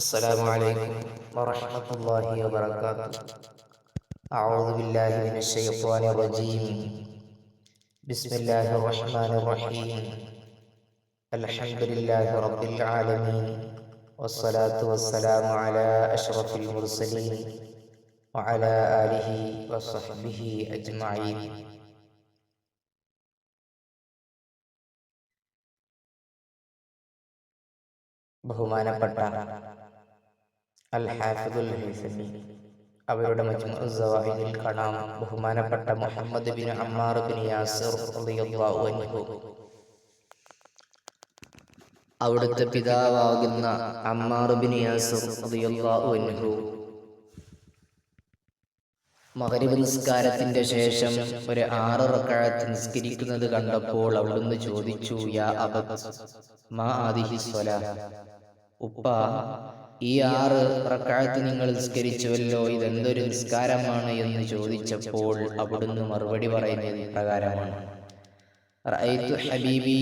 السلام عليكم ورحمة الله وبركاته أعوذ بالله من الشيطان الرجيم بسم الله الرحمن الرحيم الحمد لله رب العالمين والصلاة والسلام على أشرف المرسلين وعلى آله وصحبه أجمعين ബഹുമാനപ്പെട്ട അൽ ഹാഫിദുൽ ഹൈസമി അവരുടെ മജ്മുഉ സവാഹിദിൽ കാണാം ബഹുമാനപ്പെട്ട Muhammad bin Ammar bin Yasir റളിയല്ലാഹു അൻഹു. അവിടുത്തെ പിതാവാകുന്ന അമ്മാർ ബിൻ യാസിർ റളിയല്ലാഹു അൻഹു. മഗ്രിബ് നിസ്കാരത്തിന്റെ ശേഷം ഒരു ആറ് റക്അത്ത് നിസ്കരിക്കുന്നത് കണ്ടപ്പോൾ അവിടുന്ന് ചോദിച്ചു യാ അബ മാ ആദിഹി സ്വല? ഉപ്പ ഈ ആറ് റക്കാഴത്ത് നിങ്ങൾ നിസ്കരിച്ചുവല്ലോ ഇതെന്തൊരു നിസ്കാരമാണ് എന്ന് ചോദിച്ചപ്പോൾ അവിടുന്ന് മറുപടി പറയുന്നത് പ്രകാരമാണ്. റഅയ്തു ഹബീബി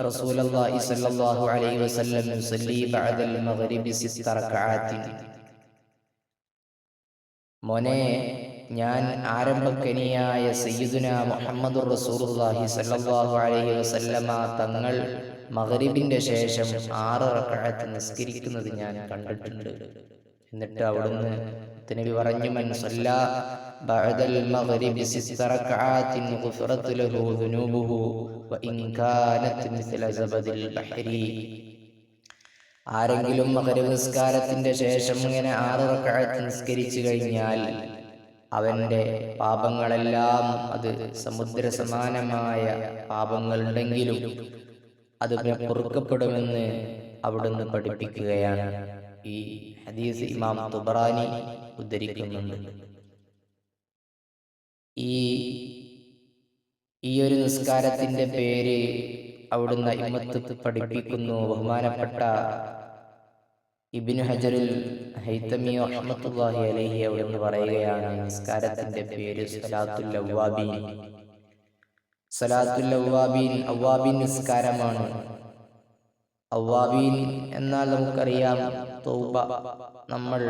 റസൂലല്ലാഹി സ്വല്ലല്ലാഹു അലൈഹി വസല്ലം യുസല്ലി ബഅദൽ മഗ്രിബി സിത്ത റക്അാത്തി മോനെ ഞാൻ ആരംഭക്കനിയായ സയ്യിദുന മുഹമ്മദ് റസൂലുള്ളാഹി സല്ലല്ലാഹു അലൈഹി വസല്ലമ തങ്ങൾ മഗ്രിബിന്റെ ശേഷം ആറ് റക്അത്ത് നിസ്കരിക്കുന്നത് ഞാൻ കണ്ടിട്ടുണ്ട്. എന്നിട്ട് അവിടുന്ന് തിനവി പറഞ്ഞു മൻ സല്ല ബഅദൽ മഗ്രിബി കാനത് ബഹരി. ആരെങ്കിലും മഗ്രിബ് നിസ്കാരത്തിന്റെ ശേഷം ഇങ്ങനെ ആറ് റക്അത്ത് നിസ്കരിച്ചു കഴിഞ്ഞാൽ അവന്റെ പാപങ്ങളെല്ലാം അത് സമുദ്രസമാനമായ പാപങ്ങളുണ്ടെങ്കിലും അത് പൊറുക്കപ്പെടുമെന്ന് അവിടുന്ന് പഠിപ്പിക്കുകയാണ് ഈ ഹദീസ് ഇമാം തുബറാനി ഉദ്ധരിക്കുന്നുണ്ട്. ഈ ഈ ഒരു നിസ്കാരത്തിന്റെ പേര് അവിടുന്ന് ഇമത്ത് പഠിപ്പിക്കുന്നു. ബഹുമാനപ്പെട്ട ഇബിന് ഹജറിൽ ഹൈത്തമി അഹമ്മത്തുല്ലാഹി അലൈഹി അവിടുന്ന് പറയുകയാണ് നിസ്കാരത്തിന്റെ പേര് സലാത്തുൽ അവ്വാബീൻ സലാത്തുൽ അവ്വാബീൻ അവ്വാബീൻ നിസ്കാരമാണ്. അവ്വാബീൻ എന്നാൽ നമുക്കറിയാം തൗബ നമ്മൾ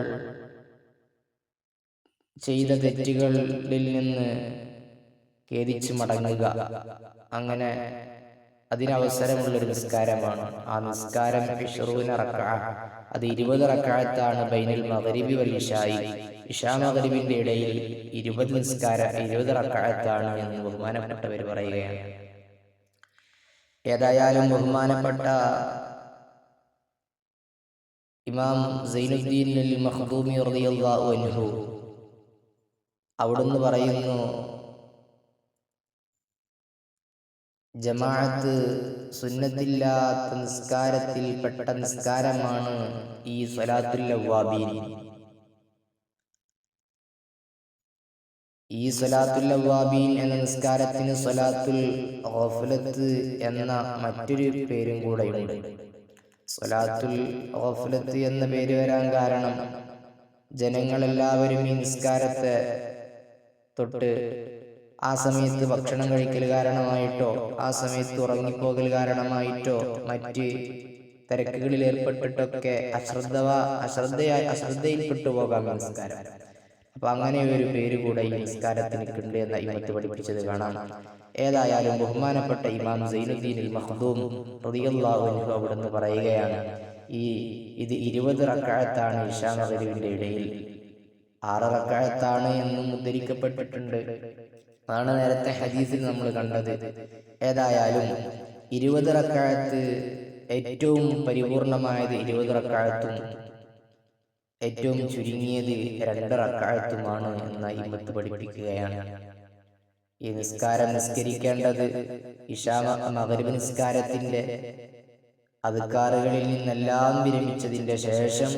ചെയ്ത തെറ്റുകളിൽ നിന്ന് ഖേദിച്ച് മടങ്ങുക. അങ്ങനെ അതിനവസരമുള്ളൊരു നിസ്കാരമാണ്. ആ നിസ്കാരം അത് ഇരുപത് റക്കാഴത്താണ് ബൈനിൽ മകരിബി വലിഷായി ഇഷാ മകരിബിന്റെ ഇടയിൽ ഇരുപത് നിസ്കാരം ഇരുപത് റക്കാഴത്താണ് എന്ന് ബഹുമാനപ്പെട്ടവർ പറയുകയാണ്. ഏതായാലും ബഹുമാനപ്പെട്ട ഇമാം സൈനുദ്ദീൻ അൽ മഹദൂമി റളിയല്ലാഹു അൻഹു അവിടുന്ന് പറയുന്നു ജമാഅത്ത് സുന്നത്തില്ലാത്ത നിസ്കാരത്തിൽ പെട്ട നിസ്കാരമാണ് ഈ സ്വലാത്തുൽ അവ്വാബീൻ ഈ സ്വലാത്തുൽ അവ്വാബീൻ എന്ന നിസ്കാരത്തിന് സ്വലാത്തുൽ ഗഫലത്ത് എന്ന മറ്റൊരു പേരും കൂടെയുണ്ട്. സ്വലാത്തുൽ ഗഫലത്ത് എന്ന പേര് വരാൻ കാരണം ജനങ്ങളെല്ലാവരും ഈ നിസ്കാരത്തെ തൊട്ട് ആ സമയത്ത് ഭക്ഷണം കഴിക്കൽ കാരണമായിട്ടോ ആ സമയത്ത് ഉറങ്ങിപ്പോകൽ കാരണമായിട്ടോ മറ്റ് തിരക്കുകളിൽ ഏർപ്പെട്ടിട്ടൊക്കെ അശ്രദ്ധ അശ്രദ്ധയായി അശ്രദ്ധയിൽപ്പെട്ടു പോകാം നമസ്കാരം അപ്പൊ അങ്ങനെ ഒരു പേര് കൂടെ ഈ നിസ്കാരത്തിന് ഉണ്ട് എന്ന ഇമത്ത് പഠിപ്പിച്ചത് കാണാം. ഏതായാലും ബഹുമാനപ്പെട്ട ഇമാം സൈനുദ്ദീൻ മഹദൂം റളിയല്ലാഹു അവിടെ അവിടുന്ന് പറയുകയാണ് ഈ ഇത് ഇരുപത് റക്കാഴത്താണ് ഇഷാ മകരിവിന്റെ ഇടയിൽ. ആറ് റക്കാഴത്താണ് എന്നും ഉദ്ധരിക്കപ്പെട്ടിട്ടുണ്ട്. അതാണ് നേരത്തെ ഹദീസിൽ നമ്മൾ കണ്ടത്. ഏതായാലും ഇരുപത് റക്കായത്ത് ഏറ്റവും പരിപൂർണമായത് ഇരുപത് റക്കായത്തും ഏറ്റവും ചുരുങ്ങിയത് രണ്ട് റക്കായത്തുമാണ് എന്ന ഇമത്ത് പഠിപ്പിക്കുകയാണ്. ഈ നിസ്കാരം നിസ്കരിക്കേണ്ടത് ഇഷാ മകരവ് നിസ്കാരത്തിന്റെ അതുകാറുകളിൽ നിന്നെല്ലാം വിരമിച്ചതിന്റെ ശേഷം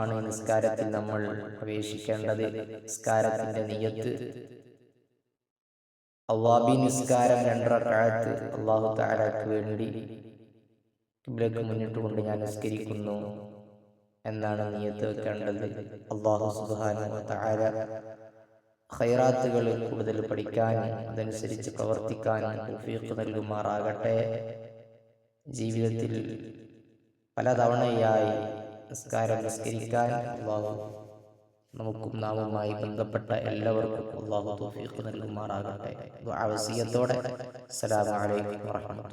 ആണ് നിസ്കാരത്തിൽ നമ്മൾ പ്രവേശിക്കേണ്ടത്. നിസ്കാരത്തിന്റെ നിയത്ത് അള്ളാബി നിസ്കാരം രണ്ടറക്കാലത്ത് അള്ളാഹു താലാക്ക് വേണ്ടി ഇവിടേക്ക് മുന്നിട്ട് കൊണ്ട് ഞാൻ നിസ്കരിക്കുന്നു എന്നാണ് നീയത്ത് വെക്കേണ്ടത്. അള്ളാഹു സുബാന താര കൂടുതൽ പഠിക്കാനും അതനുസരിച്ച് പ്രവർത്തിക്കാനും തൗഫീഖ് നൽകുമാറാകട്ടെ. ജീവിതത്തിൽ പലതവണയായി നിസ്കാരം നിസ്കരിക്കാൻ അള്ളാഹു നമുക്കും നാമുമായി ബന്ധപ്പെട്ട എല്ലാവർക്കും അള്ളാഹു തൗഫീഖ് നൽകുമാറാകട്ടെ. വസിയത്തോടെ. അസ്സലാമു അലൈക്കും വറഹ്മത്തുള്ളാഹി